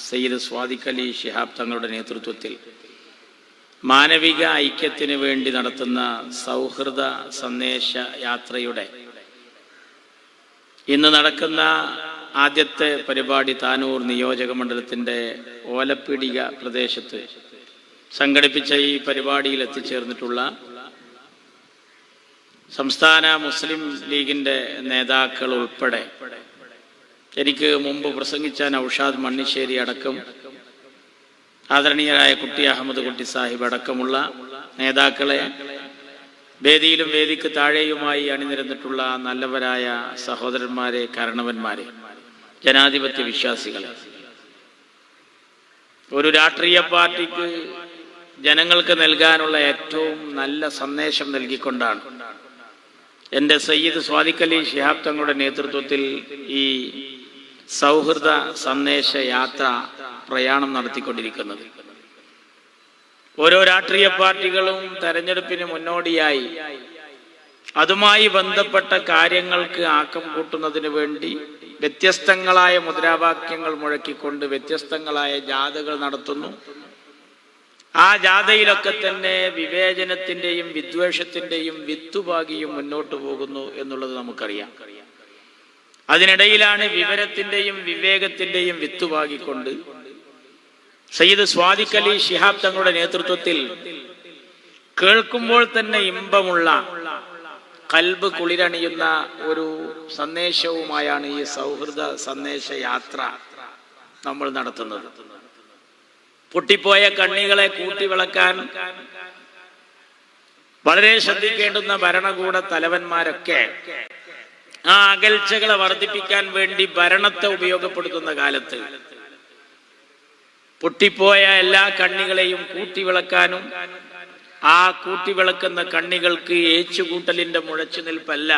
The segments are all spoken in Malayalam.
സയ്യിദ് സ്വാദിഖ് അലി ഷിഹാബ് തങ്ങളുടെ നേതൃത്വത്തിൽ മാനവിക ഐക്യത്തിന് വേണ്ടി നടത്തുന്ന സൗഹൃദ സന്ദേശ യാത്രയുടെ ഇന്ന് നടക്കുന്ന ആദ്യത്തെ പരിപാടി താനൂർ നിയോജക മണ്ഡലത്തിന്റെ ഓലപ്പീടിക പ്രദേശത്ത് സംഘടിപ്പിച്ച ഈ പരിപാടിയിൽ എത്തിച്ചേർന്നിട്ടുള്ള സംസ്ഥാന മുസ്ലിം ലീഗിന്റെ നേതാക്കൾ ഉൾപ്പെടെ എനിക്ക് മുമ്പ് പ്രസംഗിച്ച നൌഷാദ് മണ്ണിശ്ശേരി അടക്കം ആദരണീയരായ കുട്ടി അഹമ്മദ് കുട്ടി സാഹിബ് അടക്കമുള്ള നേതാക്കളെ വേദിയിലും വേദിക്ക് താഴെയുമായി അണിനിരന്നിട്ടുള്ള നല്ലവരായ സഹോദരന്മാരെ കാരണവന്മാരെ ജനാധിപത്യ വിശ്വാസികളെ. ഒരു രാഷ്ട്രീയ പാർട്ടിക്ക് ജനങ്ങൾക്ക് നൽകാനുള്ള ഏറ്റവും നല്ല സന്ദേശം നൽകിക്കൊണ്ടാണ് എന്റെ സയ്യിദ് സ്വാദിഖലി ശിഹാബ് തങ്ങളുടെ നേതൃത്വത്തിൽ ഈ സൗഹൃദ സന്ദേശ യാത്ര പ്രയാണം നടത്തിക്കൊണ്ടിരിക്കുന്നത്. ഓരോ രാഷ്ട്രീയ പാർട്ടികളും തെരഞ്ഞെടുപ്പിന് മുന്നോടിയായി അതുമായി ബന്ധപ്പെട്ട കാര്യങ്ങൾക്ക് ആക്കം കൂട്ടുന്നതിന് വേണ്ടി വ്യത്യസ്തങ്ങളായ മുദ്രാവാക്യങ്ങൾ മുഴക്കിക്കൊണ്ട് വ്യത്യസ്തങ്ങളായ ജാഥകൾ നടത്തുന്നു. ആ ജാഥയിലൊക്കെ തന്നെ വിവേചനത്തിന്റെയും വിദ്വേഷത്തിന്റെയും വിത്തുപാകിയും മുന്നോട്ട് പോകുന്നു എന്നുള്ളത് നമുക്കറിയാം. അതിനിടയിലാണ് വിവരത്തിന്റെയും വിവേകത്തിന്റെയും വിത്തുവാകിക്കൊണ്ട് സയ്യിദ് സ്വാദിഖലി ഷിഹാബ് തങ്ങളുടെ നേതൃത്വത്തിൽ കേൾക്കുമ്പോൾ തന്നെ ഇമ്പമുള്ള കൽബ് കുളിരണിയുന്ന ഒരു സന്ദേശവുമായാണ് ഈ സൗഹൃദ സന്ദേശ യാത്ര നമ്മൾ നടത്തുന്നത്. പൊട്ടിപ്പോയ കണ്ണികളെ കൂട്ടി വിളക്കാൻ വളരെ ശ്രദ്ധിക്കേണ്ടുന്ന ഭരണകൂട തലവന്മാരൊക്കെ ആ അകൽച്ചകളെ വർദ്ധിപ്പിക്കാൻ വേണ്ടി ഭരണത്തെ ഉപയോഗപ്പെടുത്തുന്ന കാലത്ത് പൊട്ടിപ്പോയ എല്ലാ കണ്ണികളെയും കൂട്ടിവിളക്കാനും ആ കൂട്ടിവിളക്കുന്ന കണ്ണികൾക്ക് ഏച്ചുകൂട്ടലിന്റെ മുഴച്ചു നിൽപ്പല്ല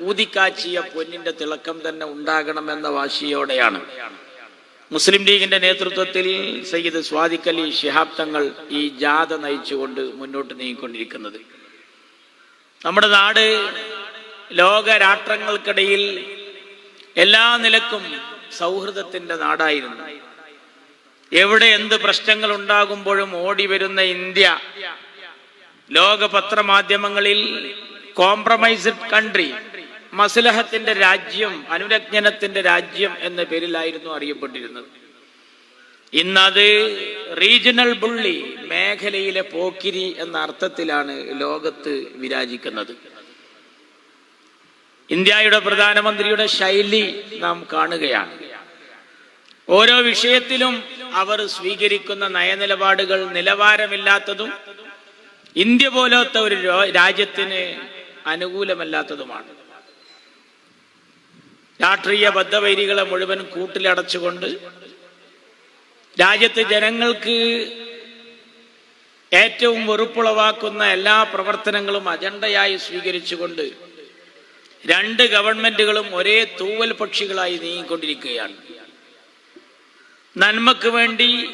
ഊതിക്കാച്ചിയ പൊന്നിന്റെ തിളക്കം തന്നെ ഉണ്ടാകണമെന്ന വാശിയോടെയാണ്. മുസ്ലിം ലീഗിന്റെ നേതൃത്വത്തിൽ സയ്യിദ് സ്വാദിഖലി ശിഹാബ് തങ്ങൾ ഈ ജാഥ നയിച്ചുകൊണ്ട് മുന്നോട്ട് നീങ്ങിക്കൊണ്ടിരിക്കുന്നത്. നമ്മുടെ നാട് ലോക രാഷ്ട്രങ്ങൾക്കിടയിൽ എല്ലാ നിലക്കും സൗഹൃദത്തിന്റെ നാടായിരുന്നു. എവിടെ എന്ത് പ്രശ്നങ്ങൾ ഉണ്ടാകുമ്പോഴും ഓടി വരുന്ന ഇന്ത്യ ലോക പത്രമാധ്യമങ്ങളിൽ കോംപ്രമൈസ്ഡ് കൺട്രി മസ്ലഹത്തിന്റെ രാജ്യം അനുരജ്ഞനത്തിന്റെ രാജ്യം എന്ന പേരിലായിരുന്നു അറിയപ്പെട്ടിരുന്നത്. ഇന്നത് റീജിയണൽ ബുള്ളി മേഖലയിലെ പോക്കിരി എന്ന അർത്ഥത്തിലാണ് ലോകത്ത് വിരാജിക്കുന്നത്. ഇന്ത്യയുടെ പ്രധാനമന്ത്രിയുടെ ശൈലി നാം കാണുകയാണ്. ഓരോ വിഷയത്തിലും അവർ സ്വീകരിക്കുന്ന നയനിലപാടുകൾ നിലവാരമില്ലാത്തതും ഇന്ത്യ പോലത്തെ ഒരു രാജ്യത്തിന് അനുകൂലമല്ലാത്തതുമാണ്. രാഷ്ട്രീയ ബദ്ധവൈരികളെ മുഴുവൻ കൂട്ടിലടച്ചുകൊണ്ട് രാജ്യത്ത് ജനങ്ങൾക്ക് ഏറ്റവും വെറുപ്പുളവാക്കുന്ന എല്ലാ പ്രവർത്തനങ്ങളും അജണ്ടയായി സ്വീകരിച്ചുകൊണ്ട് രണ്ട് ഗവൺമെന്റുകളും ഒരേ തൂവൽ പക്ഷികളായി നീങ്ങിക്കൊണ്ടിരിക്കുകയാണ്. നന്മക്ക് വേണ്ടി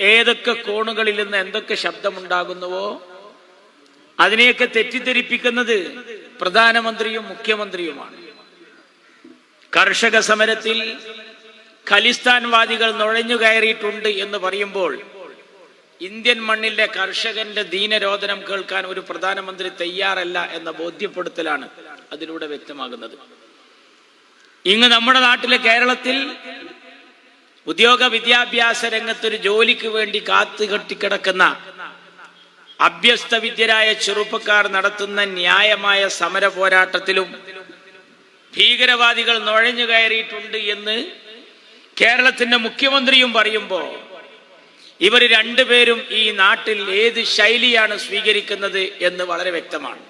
ഏതൊക്കെ കോണുകളിൽ നിന്ന് എന്തൊക്കെ ശബ്ദമുണ്ടാകുന്നുവോ അതിനെയൊക്കെ തെറ്റിദ്ധരിപ്പിക്കുന്നത് പ്രധാനമന്ത്രിയും മുഖ്യമന്ത്രിയുമാണ്. കർഷക സമരത്തിൽ ഖലിസ്ഥാൻവാദികൾ നുഴഞ്ഞു കയറിയിട്ടുണ്ട് എന്ന് പറയുമ്പോൾ ഇന്ത്യൻ മണ്ണിലെ കർഷകന്റെ ദീനരോധനം കേൾക്കാൻ ഒരു പ്രധാനമന്ത്രി തയ്യാറല്ല എന്ന ബോധ്യപ്പെടുത്തലാണ് അതിലൂടെ വ്യക്തമാകുന്നത്. ഇങ്ങ് നമ്മുടെ നാട്ടിലെ കേരളത്തിൽ ഉദ്യോഗ വിദ്യാഭ്യാസ രംഗത്തൊരു ജോലിക്ക് വേണ്ടി കാത്തു കെട്ടിക്കിടക്കുന്ന അഭ്യസ്ത വിദ്യരായ ചെറുപ്പക്കാർ നടത്തുന്ന ന്യായമായ സമര പോരാട്ടത്തിലും ഭീകരവാദികൾ നുഴഞ്ഞു കയറിയിട്ടുണ്ട് എന്ന് കേരളത്തിന്റെ മുഖ്യമന്ത്രിയും പറയുമ്പോൾ ഇവർ രണ്ടുപേരും ഈ നാട്ടിൽ ഏത് ശൈലിയാണ് സ്വീകരിക്കുന്നത് എന്ന് വളരെ വ്യക്തമാണ്.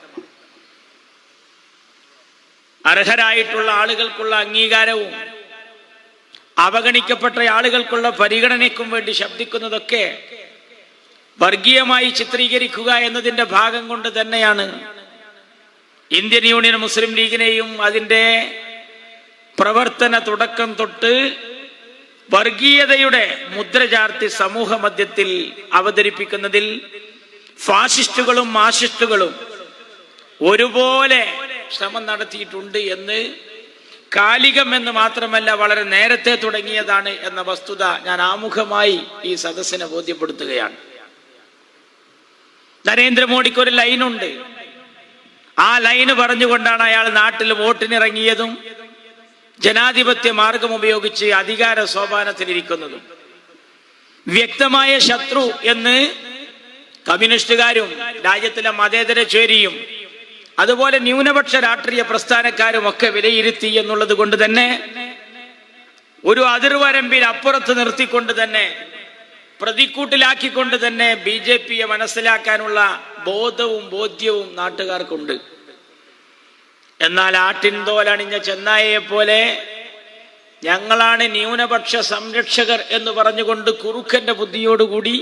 അർഹരായിട്ടുള്ള ആളുകൾക്കുള്ള അംഗീകാരവും അവഗണിക്കപ്പെട്ട ആളുകൾക്കുള്ള പരിഗണനയ്ക്കും വേണ്ടി ശബ്ദിക്കുന്നതൊക്കെ വർഗീയമായി ചിത്രീകരിക്കുക എന്നതിന്റെ ഭാഗം കൊണ്ട് തന്നെയാണ് ഇന്ത്യൻ യൂണിയൻ മുസ്ലിം ലീഗിനെയും അതിന്റെ പ്രവർത്തന തുടക്കം തൊട്ട് വർഗീയതയുടെ മുദ്രചാർത്തി സമൂഹ മധ്യത്തിൽ അവതരിപ്പിക്കുന്നതിൽ ഫാസിസ്റ്റുകളും മാസിസ്റ്റുകളും ഒരുപോലെ ശ്രമം നടത്തിയിട്ടുണ്ട് എന്ന് കാലികം എന്ന് മാത്രമല്ല വളരെ നേരത്തെ തുടങ്ങിയതാണ് എന്ന വസ്തുത ഞാൻ ആമുഖമായി ഈ സദസ്സിനെ ബോധ്യപ്പെടുത്തുകയാണ്. നരേന്ദ്രമോദിക്ക് ഒരു ലൈനുണ്ട്. ആ ലൈന് പറഞ്ഞുകൊണ്ടാണ് അയാൾ നാട്ടിൽ വോട്ടിനിറങ്ങിയതും ജനാധിപത്യ മാർഗം ഉപയോഗിച്ച് അധികാര സോപാനത്തിലിരിക്കുന്നതും വ്യക്തമായ ശത്രു എന്ന് കമ്മ്യൂണിസ്റ്റുകാരും രാജ്യത്തിലെ മതേതര ചേരിയും അതുപോലെ ന്യൂനപക്ഷ രാഷ്ട്രീയ പ്രസ്ഥാനക്കാരും ഒക്കെ വിലയിരുത്തി എന്നുള്ളത് കൊണ്ട് തന്നെ ഒരു അതിർവരമ്പിൽ അപ്പുറത്ത് നിർത്തിക്കൊണ്ട് തന്നെ പ്രതിക്കൂട്ടിലാക്കിക്കൊണ്ട് തന്നെ ബി ജെ പിയെ മനസ്സിലാക്കാനുള്ള ബോധവും ബോധ്യവും നാട്ടുകാർക്കുണ്ട്. എന്നാൽ ആട്ടിൻതോലണിഞ്ഞ ചെന്നായയെ പോലെ ഞങ്ങളാണ് ന്യൂനപക്ഷ സംരക്ഷകർ എന്ന് പറഞ്ഞുകൊണ്ട് കുറുക്കന്റെ ബുദ്ധിയോടുകൂടി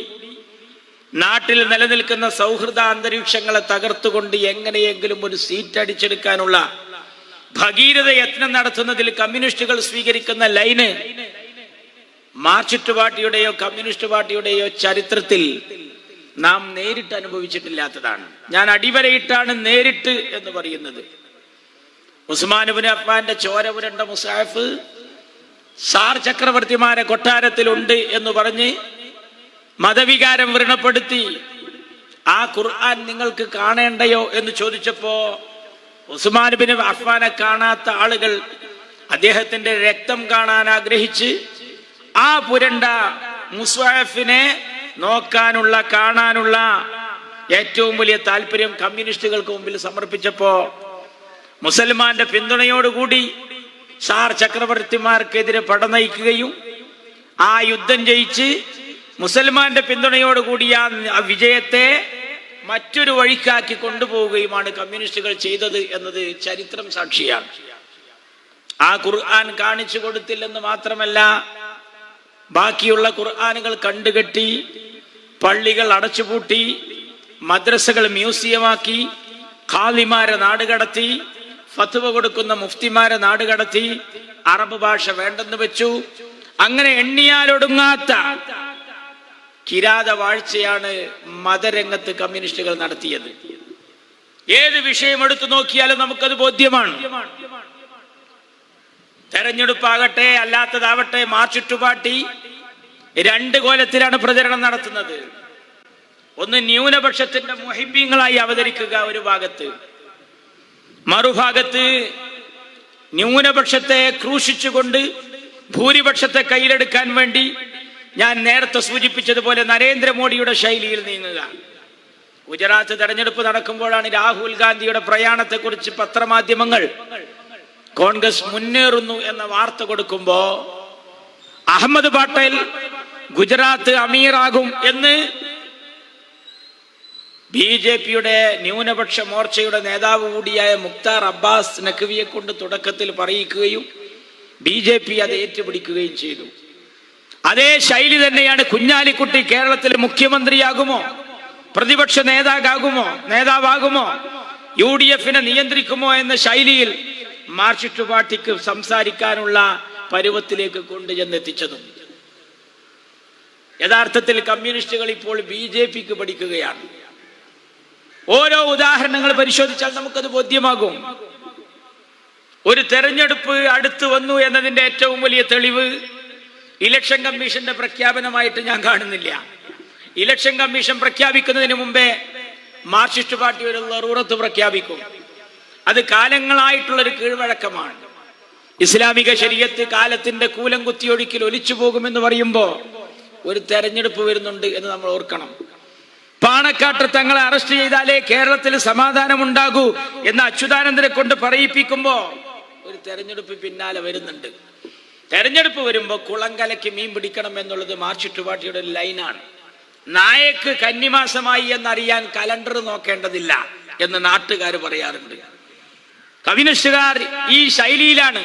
നാട്ടിൽ നിലനിൽക്കുന്ന സൗഹൃദ അന്തരീക്ഷങ്ങളെ തകർത്തുകൊണ്ട് എങ്ങനെയെങ്കിലും ഒരു സീറ്റ് അടിച്ചെടുക്കാനുള്ള ഭഗീരഥ യത്നം നടത്തുന്നതിൽ കമ്മ്യൂണിസ്റ്റുകൾ സ്വീകരിക്കുന്ന ലൈന് മാർക്സിസ്റ്റ് പാർട്ടിയുടെയോ കമ്മ്യൂണിസ്റ്റ് പാർട്ടിയുടെയോ ചരിത്രത്തിൽ നാം നേരിട്ട് അനുഭവിച്ചിട്ടില്ലാത്തതാണ്. ഞാൻ അടിവരയിട്ടാണ് നേരിട്ട് എന്ന് പറയുന്നത്. ഉസ്മാനുബിൻ അഫ്മാന്റെ ചോര പുരണ്ട മുസാഫ് സാർ ചക്രവർത്തിമാരെ കൊട്ടാരത്തിലുണ്ട് എന്ന് പറഞ്ഞ് മതവികാരം വ്രണപ്പെടുത്തി ആ ഖുർആൻ നിങ്ങൾക്ക് കാണേണ്ടയോ എന്ന് ചോദിച്ചപ്പോ ഉസ്മാൻ ബിൻ അഫ്മാനെ കാണാത്ത ആളുകൾ അദ്ദേഹത്തിന്റെ രക്തം കാണാൻ ആഗ്രഹിച്ച് ആ പുരണ്ട മുസ്വാഫിനെ നോക്കാനുള്ള കാണാനുള്ള ഏറ്റവും വലിയ താല്പര്യം കമ്മ്യൂണിസ്റ്റുകൾക്ക് മുമ്പിൽ സമർപ്പിച്ചപ്പോ മുസൽമാന്റെ പിന്തുണയോടുകൂടി സാർ ചക്രവർത്തിമാർക്കെതിരെ പടനയിക്കുകയും ആ യുദ്ധം ജയിച്ച് മുസൽമാന്റെ പിന്തുണയോടുകൂടി ആ വിജയത്തെ മറ്റൊരു വഴിക്കാക്കി കൊണ്ടുപോവുകയുമാണ് കമ്മ്യൂണിസ്റ്റുകൾ ചെയ്തത് എന്നത് ചരിത്രം സാക്ഷിയാണ്. ആ ഖുർആൻ കാണിച്ചു കൊടുത്തില്ലെന്ന് മാത്രമല്ല ബാക്കിയുള്ള ഖുർആാനുകൾ കണ്ടുകെട്ടി പള്ളികൾ അടച്ചുപൂട്ടി മദ്രസകൾ മ്യൂസിയമാക്കി ഖാലിമാരെ നാടുകടത്തി ഫത്വ കൊടുക്കുന്ന മുഫ്തിമാരെ നാടുകടത്തി അറബ് ഭാഷ വേണ്ടെന്ന് വെച്ചു. അങ്ങനെ എണ്ണിയാലൊടുങ്ങാത്ത കിരാത വാഴ്ചയാണ് മതരംഗത്ത് കമ്മ്യൂണിസ്റ്റുകൾ നടത്തിയത്. ഏത് വിഷയം എടുത്തു നോക്കിയാലും നമുക്കത് ബോധ്യമാണ്. തെരഞ്ഞെടുപ്പാകട്ടെ അല്ലാത്തതാവട്ടെ മാർച്ചിട്ടു പാർട്ടി രണ്ട് കോലത്തിലാണ് പ്രചരണം നടത്തുന്നത്. ഒന്ന് ന്യൂനപക്ഷത്തിന്റെ മുഹിബ്യങ്ങളായി അവതരിക്കുക ഒരു ഭാഗത്ത്. മറുഭാഗത്ത് ന്യൂനപക്ഷത്തെ ക്രൂശിച്ചുകൊണ്ട് ഭൂരിപക്ഷത്തെ കയ്യിലെടുക്കാൻ വേണ്ടി ഞാൻ നേരത്തെ സൂചിപ്പിച്ചതുപോലെ നരേന്ദ്രമോദിയുടെ ശൈലിയിൽ നീങ്ങുക. ഗുജറാത്ത് തെരഞ്ഞെടുപ്പ് നടക്കുമ്പോഴാണ് രാഹുൽ ഗാന്ധിയുടെ പ്രയാണത്തെക്കുറിച്ച് പത്രമാധ്യമങ്ങൾ കോൺഗ്രസ് മുന്നേറുന്നു എന്ന വാർത്ത കൊടുക്കുമ്പോ അഹമ്മദ് പട്ടേൽ ഗുജറാത്ത് അമീറാകും എന്ന് ബി ജെ പിയുടെ ന്യൂനപക്ഷ മോർച്ചയുടെ നേതാവ് കൂടിയായ മുക്താർ അബ്ബാസ് നഖ്വിയെ കൊണ്ട് തുടക്കത്തിൽ പറയിക്കുകയും ബി ജെ പി അത് ഏറ്റുപിടിക്കുകയും ചെയ്തു. അതേ ശൈലി തന്നെയാണ് കുഞ്ഞാലിക്കുട്ടി കേരളത്തിൽ മുഖ്യമന്ത്രിയാകുമോ? പ്രതിപക്ഷ നേതാകാകുമോ നേതാവാകുമോ? യു ഡി എഫിനെ നിയന്ത്രിക്കുമോ എന്ന ശൈലിയിൽ മാർക്സിസ്റ്റ് പാർട്ടിക്ക് സംസാരിക്കാനുള്ള പരുവത്തിലേക്ക് കൊണ്ടുചെന്നെത്തിച്ചതും യഥാർത്ഥത്തിൽ കമ്മ്യൂണിസ്റ്റുകൾ ഇപ്പോൾ ബി ജെ പിക്ക് പഠിക്കുകയാണ്. ഓരോ ഉദാഹരണങ്ങൾ പരിശോധിച്ചാൽ നമുക്കത് ബോധ്യമാകും. ഒരു തെരഞ്ഞെടുപ്പ് അടുത്തു വന്നു എന്നതിന്റെ ഏറ്റവും വലിയ തെളിവ് ഇലക്ഷൻ കമ്മീഷന്റെ പ്രഖ്യാപനമായിട്ട് ഞാൻ കാണുന്നില്ല. ഇലക്ഷൻ കമ്മീഷൻ പ്രഖ്യാപിക്കുന്നതിന് മുമ്പേ മാർക്സിസ്റ്റ് പാർട്ടി ഒരു ലറൂറത്ത് പ്രഖ്യാപിക്കും. അത് കാലങ്ങളായിട്ടുള്ള ഒരു കീഴ്വഴക്കമാണ്. ഇസ്ലാമിക ശരീരത്ത് കാലത്തിന്റെ കൂലം കുത്തിയൊഴുക്കിൽ ഒലിച്ചു പോകുമെന്ന് പറയുമ്പോൾ ഒരു തെരഞ്ഞെടുപ്പ് വരുന്നുണ്ട് എന്ന് നമ്മൾ ഓർക്കണം. പാണക്കാട്ട് തങ്ങളെ അറസ്റ്റ് ചെയ്താലേ കേരളത്തിൽ സമാധാനം ഉണ്ടാകൂ എന്ന് അച്യുതാനന്ദനെ കൊണ്ട് പറയിപ്പിക്കുമ്പോ ഒരു തെരഞ്ഞെടുപ്പ് പിന്നാലെ വരുന്നുണ്ട്. തെരഞ്ഞെടുപ്പ് വരുമ്പോ കുളങ്കലയ്ക്ക് മീൻ പിടിക്കണം എന്നുള്ളത് പാർട്ടിയുടെ ഒരു ലൈനാണ്. നായക്ക് കന്നിമാസമായി എന്നറിയാൻ കലണ്ടർ നോക്കേണ്ടതില്ല എന്ന് നാട്ടുകാർ പറയാറുണ്ട്. കമ്മ്യൂണിസ്റ്റുകാർ ഈ ശൈലിയിലാണ്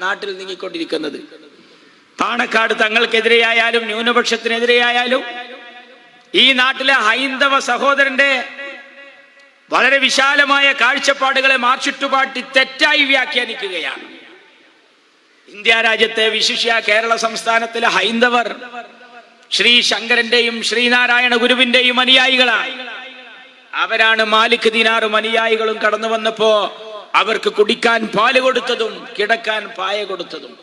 നാട്ടിൽ നീങ്ങിക്കൊണ്ടിരിക്കുന്നത്. പാണക്കാട് തങ്ങൾക്കെതിരെയായാലും ന്യൂനപക്ഷത്തിനെതിരെയായാലും ഈ നാട്ടിലെ ഹൈന്ദവ സഹോദരന്റെ വളരെ വിശാലമായ കാഴ്ചപ്പാടുകളെ പാർട്ടി തെറ്റായി വ്യാഖ്യാനിക്കുകയാണ്. ഇന്ത്യ രാജ്യത്തെ വിശിഷ്യ കേരള സംസ്ഥാനത്തിലെ ഹൈന്ദവർ ശ്രീ ശങ്കരന്റെയും ശ്രീനാരായണ ഗുരുവിന്റെയും അനുയായികളാണ്. അവരാണ് മാലിക് ദിനാറും അനുയായികളും കടന്നു വന്നപ്പോ അവർക്ക് കുടിക്കാൻ പാൽ കൊടുത്തതും കിടക്കാൻ പായ കൊടുത്തതും.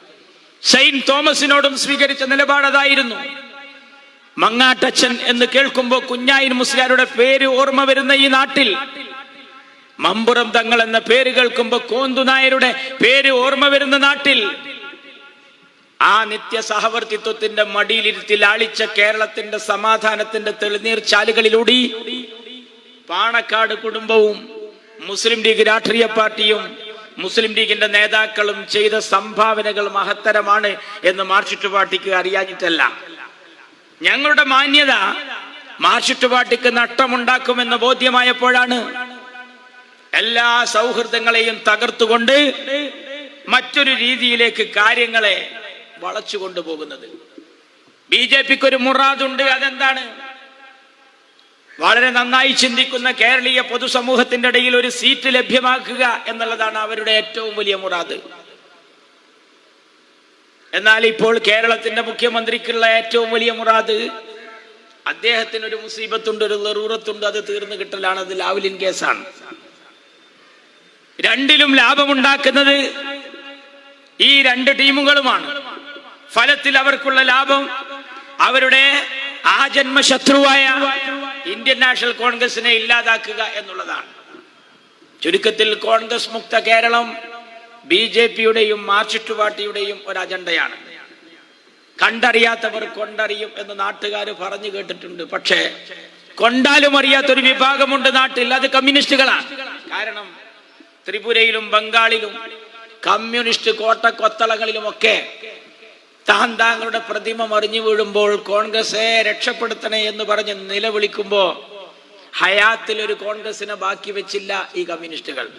സെയിൻ തോമസിനോടും സ്വീകരിച്ച നിലപാട് അതായിരുന്നു. മങ്ങാട്ടച്ചൻ എന്ന് കേൾക്കുമ്പോൾ കുഞ്ഞായിൻ മുസ്ലിയാരുടെ പേര് ഓർമ്മ വരുന്ന ഈ നാട്ടിൽ. മമ്പുറം തങ്ങൾ എന്ന പേര് കേൾക്കുമ്പോൾ കോന്തു നായരുടെ പേര് ഓർമ്മ വരുന്ന നാട്ടിൽ. ആ നിത്യ സഹവർത്തിത്വത്തിന്റെ മടിയിലിരുത്തി ലാളിച്ച കേരളത്തിന്റെ സമാധാനത്തിന്റെ തെളിനീർ ചാലുകളിലൂടി പാണക്കാട് കുടുംബവും മുസ്ലിം ലീഗ് രാഷ്ട്രീയ പാർട്ടിയും മുസ്ലിം ലീഗിന്റെ നേതാക്കളും ചെയ്ത സംഭാവനകൾ മഹത്തരമാണ് എന്ന് മാർച്ചിട്ട് പാർട്ടിക്ക് അറിയാഞ്ഞിട്ടല്ല. ഞങ്ങളുടെ മാന്യത മാർച്ചുറ്റുപാട്ടിക്ക് നഷ്ടമുണ്ടാക്കുമെന്ന് ബോധ്യമായപ്പോഴാണ് എല്ലാ സൗഹൃദങ്ങളെയും തകർത്തുകൊണ്ട് മറ്റൊരു രീതിയിലേക്ക് കാര്യങ്ങളെ വളച്ചു കൊണ്ടുപോകുന്നത്. ബി ജെ പിക്ക് ഒരു മുറാദുണ്ട് അതെന്താണ്? വളരെ നന്നായി ചിന്തിക്കുന്ന കേരളീയ പൊതുസമൂഹത്തിന്റെ ഇടയിൽ ഒരു സീറ്റ് ലഭ്യമാക്കുക എന്നുള്ളതാണ് അവരുടെ ഏറ്റവും വലിയ മുറാദ്. എന്നാൽ ഇപ്പോൾ കേരളത്തിന്റെ മുഖ്യമന്ത്രിക്കുള്ള ഏറ്റവും വലിയ മുറാദ് അദ്ദേഹത്തിന് ഒരു മുസീബത്തുണ്ട് ഒരു ലറൂറത്തുണ്ട് അത് തീർന്നു കിട്ടലാണ് അത് ലാവ്ലിൻ കേസാണ്. രണ്ടിലും ലാഭമുണ്ടാക്കുന്നത് ഈ രണ്ട് ടീമുകളുമാണ്. ഫലത്തിൽ അവർക്കുള്ള ലാഭം അവരുടെ ആ ജന്മശത്രുവായ ഇന്ത്യൻ നാഷണൽ കോൺഗ്രസിനെ ഇല്ലാതാക്കുക എന്നുള്ളതാണ്. ചുരുക്കത്തിൽ കോൺഗ്രസ് മുക്ത കേരളം ബി ജെ പിയുടെയും മാർക്സിസ്റ്റ് പാർട്ടിയുടെയും ഒരു അജണ്ടയാണ് കണ്ടറിയാത്തവർ കൊണ്ടറിയും എന്ന് നാട്ടുകാർ പറഞ്ഞു കേട്ടിട്ടുണ്ട്. പക്ഷേ കൊണ്ടാലും അറിയാത്തൊരു വിഭാഗമുണ്ട് നാട്ടിൽ. അത് കമ്മ്യൂണിസ്റ്റുകളാണ്. കാരണം ത്രിപുരയിലും ബംഗാളിലും കമ്മ്യൂണിസ്റ്റ് കോട്ടക്കൊത്തളങ്ങളിലുമൊക്കെ താൻ താങ്കളുടെ പ്രതിമ മറിഞ്ഞു വീഴുമ്പോൾ കോൺഗ്രസെ രക്ഷപ്പെടുത്തണേ എന്ന് പറഞ്ഞ് നിലവിളിക്കുമ്പോ ഹയാത്തിൽ ഒരു കോൺഗ്രസിനെ ബാക്കി വെച്ചില്ല ഈ കമ്മ്യൂണിസ്റ്റുകൾ.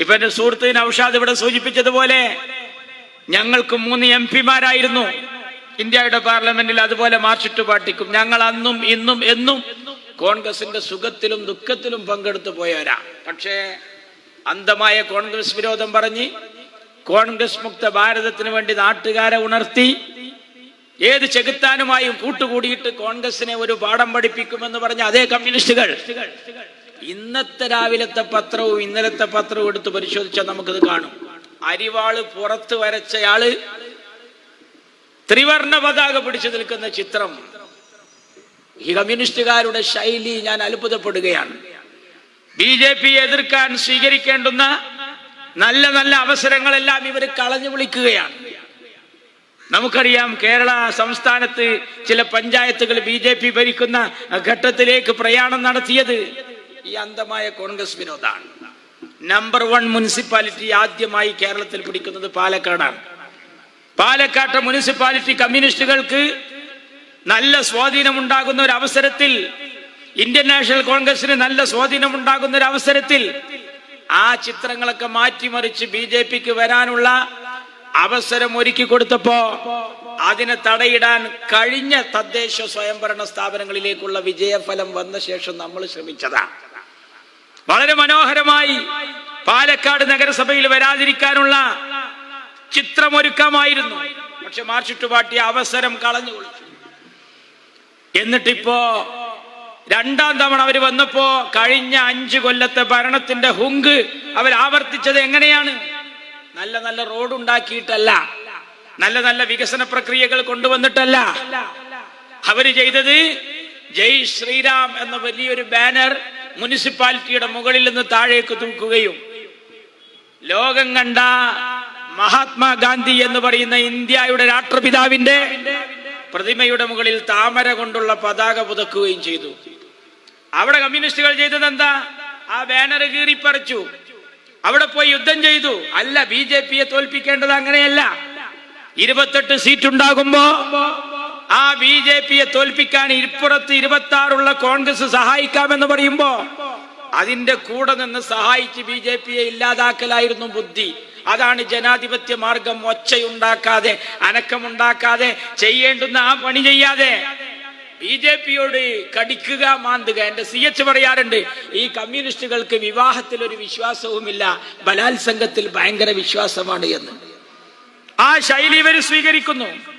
ഇപ്പൊ എന്റെ സുഹൃത്ത് നൌഷാദ് ഇവിടെ സൂചിപ്പിച്ചതുപോലെ ഞങ്ങൾക്ക് മൂന്ന് എം പിമാരായിരുന്നു. ഇന്ത്യയുടെ പാർലമെന്റിൽ അതുപോലെ മാർച്ചിട്ട് പാർട്ടിക്കും. ഞങ്ങൾ അന്നും ഇന്നും എന്നും കോൺഗ്രസിന്റെ സുഖത്തിലും ദുഃഖത്തിലും പങ്കെടുത്തു പോയവരാ. പക്ഷേ അന്ധമായ കോൺഗ്രസ് വിരോധം പറഞ്ഞ് കോൺഗ്രസ് മുക്ത ഭാരതത്തിന് വേണ്ടി നാട്ടുകാരെ ഉണർത്തി ഏത് ചെകുത്താനുമായും കൂട്ടുകൂടിയിട്ട് കോൺഗ്രസിനെ ഒരു പാഠം പഠിപ്പിക്കുമെന്ന് പറഞ്ഞ അതേ കമ്മ്യൂണിസ്റ്റുകൾ. ഇന്നത്തെ രാവിലത്തെ പത്രവും ഇന്നലത്തെ പത്രവും എടുത്ത് പരിശോധിച്ചാൽ നമുക്കത് കാണും. അരിവാൾ പുറത്ത് വരച്ചയാൾ ത്രിവർണ പതാക പിടിച്ചു നിൽക്കുന്ന ചിത്രം. ഈ കമ്മ്യൂണിസ്റ്റുകാരുടെ ശൈലി ഞാൻ അത്ഭുതപ്പെടുകയാണ്. ബി ജെ പി എതിർക്കാൻ സ്വീകരിക്കേണ്ടുന്ന നല്ല നല്ല അവസരങ്ങളെല്ലാം ഇവർ കളഞ്ഞു വിളിക്കുകയാണ്. നമുക്കറിയാം കേരള സംസ്ഥാനത്ത് ചില പഞ്ചായത്തുകൾ ബി ഭരിക്കുന്ന ഘട്ടത്തിലേക്ക് പ്രയാണം നടത്തിയത് ഈ അന്തമായ കോൺഗ്രസ് വിരോധാണ് നമ്പർ വൺ മുനിസിപ്പാലിറ്റി ആദ്യമായി കേരളത്തിൽ പിടിക്കുന്നത് പാലക്കാടാണ്. പാലക്കാട്ടെ മുനിസിപ്പാലിറ്റി കമ്മ്യൂണിസ്റ്റുകൾക്ക് നല്ല സ്വാധീനമുണ്ടാകുന്ന ഒരു അവസരത്തിൽ ഇന്ത്യൻ നാഷണൽ കോൺഗ്രസിന് നല്ല സ്വാധീനമുണ്ടാകുന്ന ഒരു അവസരത്തിൽ ആ ചിത്രങ്ങളൊക്കെ മാറ്റിമറിച്ച് ബി ജെ പിക്ക് വരാനുള്ള അവസരം ഒരുക്കി കൊടുത്തപ്പോ അതിനെ തടയിടാൻ കഴിഞ്ഞ തദ്ദേശ സ്വയംഭരണ സ്ഥാപനങ്ങളിലേക്കുള്ള വിജയഫലം വന്ന ശേഷം നമ്മൾ ശ്രമിച്ചതാ വളരെ മനോഹരമായി പാലക്കാട് നഗരസഭയിൽ വരാതിരിക്കാനുള്ള ചിത്രമൊരുക്കമായിരുന്നു. പക്ഷെ പാർട്ടി അവസരം കളഞ്ഞു കുളിച്ചു എന്നിട്ടിപ്പോ രണ്ടാം തവണ അവർ വന്നപ്പോ കഴിഞ്ഞ അഞ്ച് കൊല്ലത്തെ ഭരണത്തിന്റെ ഹുങ്ക് അവർ ആവർത്തിച്ചത് എങ്ങനെയാണ്? നല്ല നല്ല റോഡ് ഉണ്ടാക്കിയിട്ടല്ല. നല്ല നല്ല വികസന പ്രക്രിയകൾ കൊണ്ടുവന്നിട്ടല്ല. അവർ ചെയ്തത് ജയ് ശ്രീരാം എന്ന വലിയൊരു ബാനർ മുനിസിപ്പാലിറ്റിയുടെ മുകളിൽ നിന്ന് താഴേക്ക് തൂക്കുകയും ലോകം കണ്ട മഹാത്മാഗാന്ധി എന്ന് പറയുന്ന ഇന്ത്യയുടെ രാഷ്ട്രപിതാവിന്റെ പ്രതിമയുടെ മുകളിൽ താമര കൊണ്ടുള്ള പതാക പുതക്കുകയും ചെയ്തു. അവിടെ കമ്മ്യൂണിസ്റ്റുകൾ ചെയ്തത് എന്താ? ആ ബാനർ കീറിപ്പറിച്ചു. അവിടെ പോയി യുദ്ധം ചെയ്തു. അല്ല ബി ജെ പിയെ തോൽപ്പിക്കേണ്ടത് അങ്ങനെയല്ല. ഇരുപത്തെട്ട് സീറ്റ് ഉണ്ടാകുമ്പോ ആ ബി ജെ പിയെ തോൽപ്പിക്കാൻ ഇപ്പുറത്ത് ഇരുപത്തി ആറുള്ള കോൺഗ്രസ് സഹായിക്കാമെന്ന് പറയുമ്പോ അതിന്റെ കൂടെ നിന്ന് സഹായിച്ച് ബി ജെ പിയെ ഇല്ലാതാക്കലായിരുന്നു ബുദ്ധി. അതാണ് ജനാധിപത്യ മാർഗം ഒച്ചയുണ്ടാക്കാതെ അനക്കമുണ്ടാക്കാതെ ചെയ്യേണ്ടുന്ന ആ പണി ചെയ്യാതെ. ബി ജെ പിയോട് കടിക്കുക മാന്തുക. എന്റെ സി എച്ച് പറയാറുണ്ട് ഈ കമ്മ്യൂണിസ്റ്റുകൾക്ക് വിവാഹത്തിൽ ഒരു വിശ്വാസവുമില്ല ബലാത്സംഗത്തിൽ ഭയങ്കര വിശ്വാസമാണ് എന്ന്. ആ ശൈലി ഇവർ സ്വീകരിക്കുന്നു.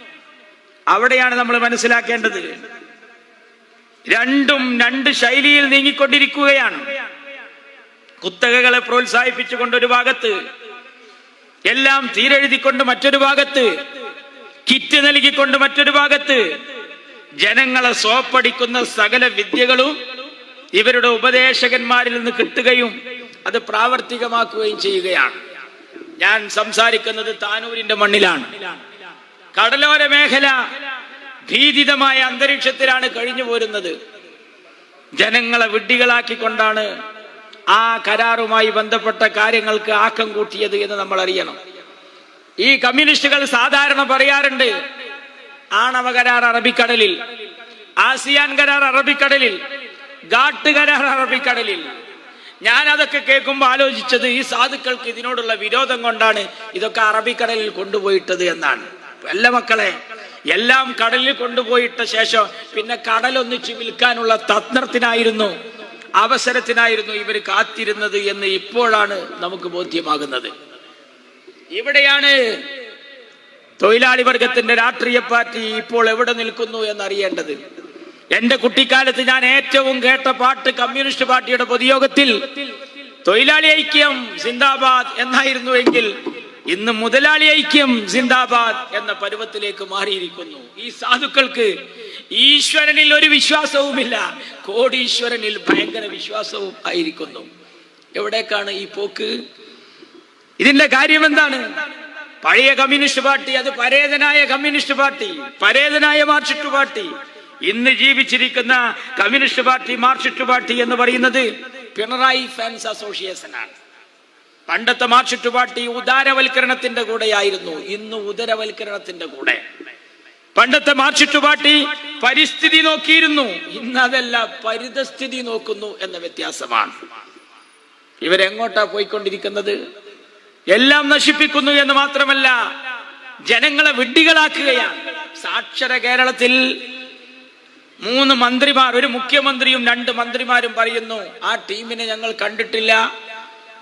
അവിടെയാണ് നമ്മൾ മനസ്സിലാക്കേണ്ടത്. രണ്ടും രണ്ട് ശൈലിയിൽ നീങ്ങിക്കൊണ്ടിരിക്കുകയാണ്. കുത്തകകളെ പ്രോത്സാഹിപ്പിച്ചുകൊണ്ട് ഒരു ഭാഗത്ത് എല്ലാം തീരെഴുതിക്കൊണ്ട് മറ്റൊരു ഭാഗത്ത് കിറ്റ് നൽകിക്കൊണ്ട് മറ്റൊരു ഭാഗത്ത് ജനങ്ങളെ സോപ്പടിക്കുന്ന സകല വിദ്യകളും ഇവരുടെ ഉപദേശകന്മാരിൽ നിന്ന് കിട്ടുകയും അത് പ്രാവർത്തികമാക്കുകയും ചെയ്യുകയാണ്. ഞാൻ സംസാരിക്കുന്നത് താനൂരിന്റെ മണ്ണിലാണ്. കടലോര മേഖല ഭീതിതമായ അന്തരീക്ഷത്തിലാണ് കഴിഞ്ഞു പോരുന്നത്. ജനങ്ങളെ വിഡ്ഢികളാക്കിക്കൊണ്ടാണ് ആ കരാറുമായി ബന്ധപ്പെട്ട കാര്യങ്ങൾക്ക് ആക്കം കൂട്ടിയത് എന്ന് നമ്മൾ അറിയണം ഈ കമ്മ്യൂണിസ്റ്റുകൾ സാധാരണ പറയാറുണ്ട് ആണവ കരാർ അറബിക്കടലിൽ ആസിയാൻ കരാർ അറബിക്കടലിൽ ഗാട്ട് കരാർ അറബിക്കടലിൽ. ഞാൻ അതൊക്കെ കേൾക്കുമ്പോൾ ആലോചിച്ചത് ഈ സാധുക്കൾക്ക് ഇതിനോടുള്ള വിരോധം കൊണ്ടാണ് ഇതൊക്കെ അറബിക്കടലിൽ കൊണ്ടുപോയിട്ടത് എന്നാണ്. അല്ല മക്കളെ എല്ലാം കടലിൽ കൊണ്ടുപോയിട്ട ശേഷം പിന്നെ കടലൊന്നിച്ച് വിൽക്കാനുള്ള തത്നത്തിനായിരുന്നു അവസരത്തിനായിരുന്നു ഇവർ കാത്തിരുന്നത് എന്ന് ഇപ്പോഴാണ് നമുക്ക് ബോധ്യമാകുന്നത്. ഇവിടെയാണ് തൊഴിലാളി വർഗത്തിന്റെ രാഷ്ട്രീയ പാർട്ടി ഇപ്പോൾ എവിടെ നിൽക്കുന്നു എന്നറിയേണ്ടത്. എന്റെ കുട്ടിക്കാലത്ത് ഞാൻ ഏറ്റവും കേട്ട പാട്ട് കമ്മ്യൂണിസ്റ്റ് പാർട്ടിയുടെ പൊതുയോഗത്തിൽ തൊഴിലാളി ഐക്യം സിന്ദാബാദ് എന്നായിരുന്നുവെങ്കിൽ ഇന്ന് മുതലാളി ഐക്യം സിന്ദാബാദ് എന്ന പരുവത്തിലേക്ക് മാറിയിരിക്കുന്നു. ഈ സാധുക്കൾക്ക് ഈശ്വരനിൽ ഒരു വിശ്വാസവുമില്ല. കോടീശ്വരനിൽ ഭയങ്കര വിശ്വാസവും ആയിരിക്കുന്നു. എവിടേക്കാണ് ഈ പോക്ക്? ഇതിന്റെ കാര്യം എന്താണ്? പഴയ കമ്മ്യൂണിസ്റ്റ് പാർട്ടി അത് പരേതനായ കമ്മ്യൂണിസ്റ്റ് പാർട്ടി പരേതനായ മാർക്സിസ്റ്റ് പാർട്ടി. ഇന്ന് ജീവിച്ചിരിക്കുന്ന കമ്മ്യൂണിസ്റ്റ് പാർട്ടി മാർക്സിസ്റ്റ് പാർട്ടി എന്ന് പറയുന്നത് പിണറായി ഫാൻസ് അസോസിയേഷൻ ആണ് പണ്ടത്തെ മാർക്സിസ്റ്റ് പാർട്ടി ഉദാരവൽക്കരണത്തിന്റെ കൂടെയായിരുന്നു. ഇന്ന് ഉദരവൽക്കരണത്തിന്റെ കൂടെ. പണ്ടത്തെ മാർക്സിസ്റ്റ് പാർട്ടി പരിസ്ഥിതി നോക്കിയിരുന്നു. ഇന്ന് അതല്ല പരിതസ്ഥിതി നോക്കുന്നു എന്ന വ്യത്യാസമാണ്. ഇവരെങ്ങോട്ടാ പോയിക്കൊണ്ടിരിക്കുന്നത്? എല്ലാം നശിപ്പിക്കുന്നു എന്ന് മാത്രമല്ല ജനങ്ങളെ വിഡ്ഢികളാക്കുകയാണ്. സാക്ഷര കേരളത്തിൽ മൂന്ന് മന്ത്രിമാർ ഒരു മുഖ്യമന്ത്രിയും രണ്ട് മന്ത്രിമാരും പറയുന്നു ആ ടീമിനെ ഞങ്ങൾ കണ്ടിട്ടില്ല.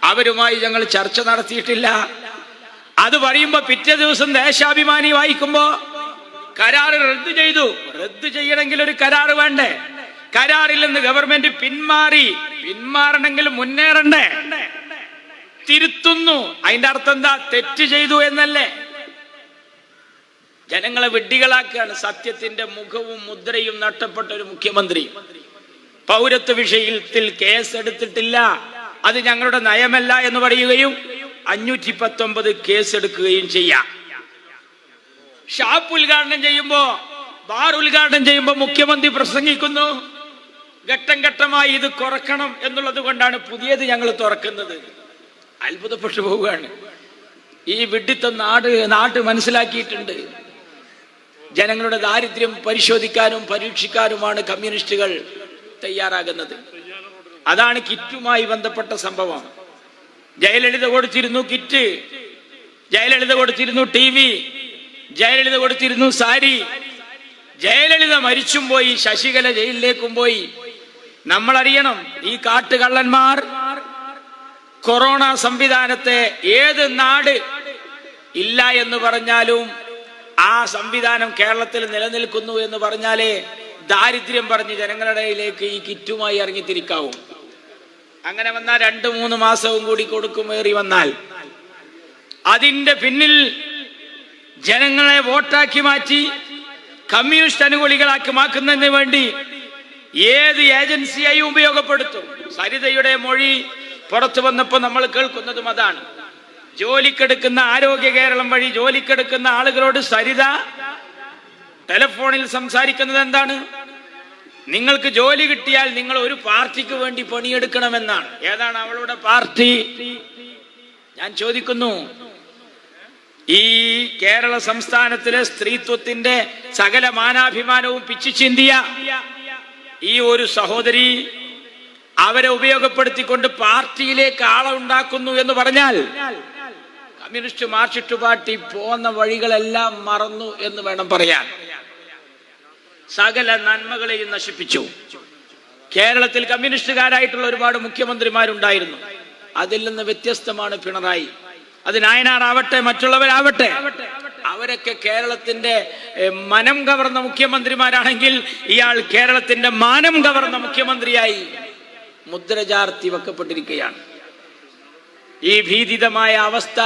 അവരുമായി ഞങ്ങൾ ചർച്ച നടത്തിയിട്ടില്ല. അത് പറയുമ്പോ പിറ്റേ ദിവസം ദേശാഭിമാനി വായിക്കുമ്പോ കരാറ് റദ്ദു ചെയ്തു. റദ്ദു ചെയ്യണമെങ്കിൽ ഒരു കരാറ് വേണ്ടേ? കരാറിൽ നിന്ന് ഗവൺമെന്റ് പിന്മാറി. പിന്മാറണമെങ്കിൽ മുന്നേറണ്ടേ? തിരുത്തുന്നു. അതിന്റെ അർത്ഥം എന്താ? തെറ്റ് ചെയ്തു എന്നല്ലേ? ജനങ്ങളെ വിഡ്ഢികളാക്കുകയാണ് സത്യത്തിന്റെ മുഖവും മുദ്രയും നഷ്ടപ്പെട്ട ഒരു മുഖ്യമന്ത്രി. പൗരത്വ വിഷയത്തിൽ കേസ് എടുത്തിട്ടില്ല അത് ഞങ്ങളുടെ നയമല്ല എന്ന് പറയുകയും അഞ്ഞൂറ്റി പത്തൊമ്പത് കേസ് എടുക്കുകയും ചെയ്യാം. ഷാപ്പ് ഉദ്ഘാടനം ചെയ്യുമ്പോ ബാർ ഉദ്ഘാടനം ചെയ്യുമ്പോ മുഖ്യമന്ത്രി പ്രസംഗിക്കുന്നു ഘട്ടം ഘട്ടമായി ഇത് കുറക്കണം എന്നുള്ളത് കൊണ്ടാണ് പുതിയത് ഞങ്ങൾ തുറക്കുന്നത്. അത്ഭുതപ്പെട്ടു പോവുകയാണ്. ഈ വിഡിത്ത നാട് നാട് മനസ്സിലാക്കിയിട്ടുണ്ട്. ജനങ്ങളുടെ ദാരിദ്ര്യം പരിശോധിക്കാനും പരീക്ഷിക്കാനുമാണ് കമ്മ്യൂണിസ്റ്റുകൾ തയ്യാറാകുന്നത്. അതാണ് കിറ്റുമായി ബന്ധപ്പെട്ട സംഭവം ജയലളിത കൊടുത്തിരുന്നു കിറ്റ് ജയലളിത കൊടുത്തിരുന്നു ടി വി ജയലളിത കൊടുത്തിരുന്നു സാരി. ജയലളിത മരിച്ചും പോയി ശശികല ജയിലിലേക്കും പോയി. നമ്മൾ അറിയണം ഈ കാട്ടുകള്ളന്മാർ കൊറോണ സംവിധാനത്തെ ഏത് നാട് ഇല്ല എന്ന് പറഞ്ഞാലും ആ സംവിധാനം കേരളത്തിൽ നിലനിൽക്കുന്നു എന്ന് പറഞ്ഞാലേ ദാരിദ്ര്യം പറഞ്ഞ് ജനങ്ങളുടെ ഇടയിലേക്ക് ഈ കിറ്റുമായി ഇറങ്ങിത്തിരിക്കാവൂ. അങ്ങനെ വന്നാൽ രണ്ട് മൂന്ന് മാസവും കൂടി കൊടുക്കുമേറി വന്നാൽ. അതിന്റെ പിന്നിൽ ജനങ്ങളെ വോട്ടാക്കി മാറ്റി കമ്മ്യൂണിസ്റ്റ് അനുകൂലികളാക്കി മാക്കുന്നതിന് വേണ്ടി ഏത് ഏജൻസിയെയും ഉപയോഗപ്പെടുത്തും. സരിതയുടെ മൊഴി പുറത്തു വന്നപ്പോൾ നമ്മൾ കേൾക്കുന്നതും അതാണ്. ജോലിക്കെടുക്കുന്ന ആരോഗ്യ കേരളം വഴി ജോലിക്കെടുക്കുന്ന ആളുകളോട് സരിത ടെലിഫോണിൽ സംസാരിക്കുന്നത് എന്താണ്? നിങ്ങൾക്ക് ജോലി കിട്ടിയാൽ നിങ്ങൾ ഒരു പാർട്ടിക്ക് വേണ്ടി പണിയെടുക്കണമെന്നാണ്. ഏതാണ് അവളുടെ പാർട്ടി? ഞാൻ ചോദിക്കുന്നു ഈ കേരള സംസ്ഥാനത്തിലെ സ്ത്രീത്വത്തിന്റെ സകല മാനാഭിമാനവും പിച്ചു ചിന്തിയ ഈ ഒരു സഹോദരി അവരെ ഉപയോഗപ്പെടുത്തിക്കൊണ്ട് പാർട്ടിയിലേക്ക് ആളെ ഉണ്ടാക്കുന്നു എന്ന് പറഞ്ഞാൽ കമ്മ്യൂണിസ്റ്റ് മാർക്സിസ്റ്റ് പാർട്ടി പോന്ന വഴികളെല്ലാം മറന്നു എന്ന് വേണം പറയാൻ. സകല നന്മകളെയും നശിപ്പിച്ചു. കേരളത്തിൽ കമ്മ്യൂണിസ്റ്റുകാരായിട്ടുള്ള ഒരുപാട് മുഖ്യമന്ത്രിമാരുണ്ടായിരുന്നു. അതിൽ നിന്ന് വ്യത്യസ്തമാണ് പിണറായി. അത് നായനാറാവട്ടെ മറ്റുള്ളവരാവട്ടെ. അവരൊക്കെ കേരളത്തിന്റെ മനം കവർന്ന മുഖ്യമന്ത്രിമാരാണെങ്കിൽ ഇയാൾ കേരളത്തിന്റെ മാനം കവർന്ന മുഖ്യമന്ത്രിയായി മുദ്രചാർത്തി വെക്കപ്പെട്ടിരിക്കുകയാണ്. ഈ ഭീതിതമായ അവസ്ഥ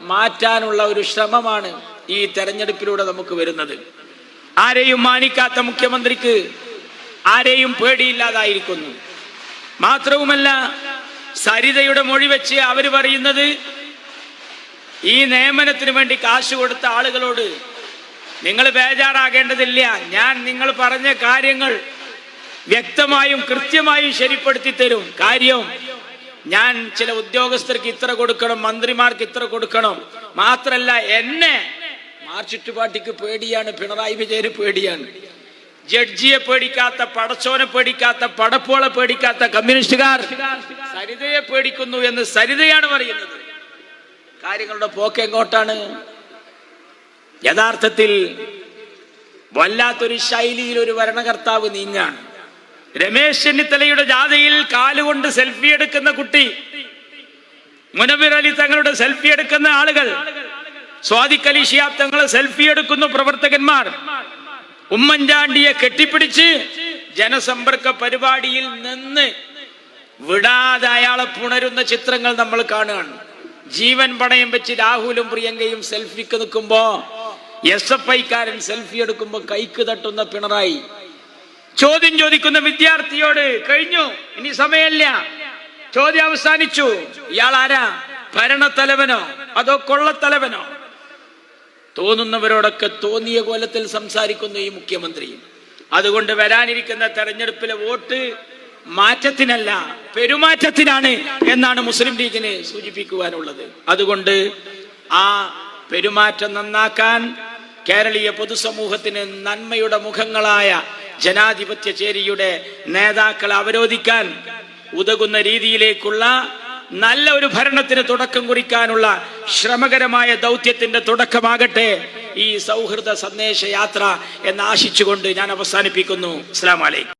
മാറ്റാനുള്ള ഒരു ശ്രമമാണ് ഈ തെരഞ്ഞെടുപ്പിലൂടെ നമുക്ക് വരുന്നത്. ആരെയും മാനിക്കാത്ത മുഖ്യമന്ത്രിക്ക് ആരെയും പേടിയില്ലാതായിരിക്കുന്നു. മാത്രവുമല്ല സരിതയുടെ മൊഴി വെച്ച് അവർ പറയുന്നത് ഈ നിയമനത്തിന് വേണ്ടി കാശ് കൊടുത്ത ആളുകളോട് നിങ്ങൾ ബേജാറാകേണ്ടതില്ല. ഞാൻ നിങ്ങൾ പറഞ്ഞ കാര്യങ്ങൾ വ്യക്തമായും കൃത്യമായും ശരിപ്പെടുത്തി തരും. കാര്യം ഞാൻ ചില ഉദ്യോഗസ്ഥർക്ക് ഇത്ര കൊടുക്കണം മന്ത്രിമാർക്ക് ഇത്ര കൊടുക്കണം. മാത്രല്ല എന്നെ മാർച്ചുറ്റുപാട്ടിക്ക് പേടിയാണ് പിണറായി വിജയന് പേടിയാണ്. ജഡ്ജിയെ പേടിക്കാത്ത പടച്ചോനെ പേടിക്കാത്ത പടപ്പോളെ പേടിക്കാത്ത കമ്മ്യൂണിസ്റ്റുകാർ സരിതയെ പേടിക്കുന്നു എന്ന് സരിതയാണ് പറയുന്നത്. കാര്യങ്ങളുടെ പോക്ക് എങ്ങോട്ടാണ്? യഥാർത്ഥത്തിൽ വല്ലാത്തൊരു ശൈലിയിൽ ഒരു ഭരണകർത്താവ് നീങ്ങാണ്. രമേശ് ചെന്നിത്തലയുടെ ജാഥയിൽ കാലുകൊണ്ട് സെൽഫി എടുക്കുന്ന കുട്ടി മുനബിർ അലി തങ്ങളുടെ സെൽഫി എടുക്കുന്ന ആളുകൾ സ്വാദിഖ് അലി തങ്ങളെ സെൽഫി എടുക്കുന്ന പ്രവർത്തകന്മാർ. ഉമ്മൻചാണ്ടിയെ കെട്ടിപ്പിടിച്ച് ജനസമ്പർക്ക പരിപാടിയിൽ നിന്ന് വിടാതെ അയാളെ പുണരുന്ന ചിത്രങ്ങൾ നമ്മൾ കാണുകയാണ്. ജീവൻ പണയം വെച്ച് രാഹുലും പ്രിയങ്കയും സെൽഫിക്ക് നിൽക്കുമ്പോ എസ് എഫ് ഐക്കാരൻ സെൽഫി എടുക്കുമ്പോ കൈക്ക് തട്ടുന്ന പിണറായി. ചോദ്യം ചോദിക്കുന്ന വിദ്യാർത്ഥിയോട് കഴിഞ്ഞു ഇനി സമയമില്ല. ചോദ്യം അവസാനിച്ചു. ഇയാൾ ആരാ ഭരണത്തലവനോ? അതോ കൊള്ളത്തലവനോ? തോന്നുന്നവരോടൊക്കെ തോന്നിയ കോലത്തിൽ സംസാരിക്കുന്നു ഈ മുഖ്യമന്ത്രിയും അതുകൊണ്ട് വരാനിരിക്കുന്ന തെരഞ്ഞെടുപ്പിലെ വോട്ട് മാറ്റത്തിനല്ല പെരുമാറ്റത്തിനാണ് എന്നാണ് മുസ്ലിം ലീഗിന് സൂചിപ്പിക്കുവാനുള്ളത്. അതുകൊണ്ട് ആ പെരുമാറ്റം നന്നാക്കാൻ കേരളീയ പൊതുസമൂഹത്തിന് നന്മയുടെ മുഖങ്ങളായ ജനാധിപത്യ ചേരിയുടെ നേതാക്കളെ അവരോധിക്കാൻ ഉതകുന്ന രീതിയിലേക്കുള്ള നല്ല ഒരു ഭരണത്തിന് തുടക്കം കുറിക്കാനുള്ള ശ്രമകരമായ ദൗത്യത്തിന്റെ തുടക്കമാകട്ടെ. ഈ സൗഹൃദ സന്ദേശ യാത്ര എന്ന് ആശിച്ചുകൊണ്ട് ഞാൻ അവസാനിപ്പിക്കുന്നു. വലൈക്കും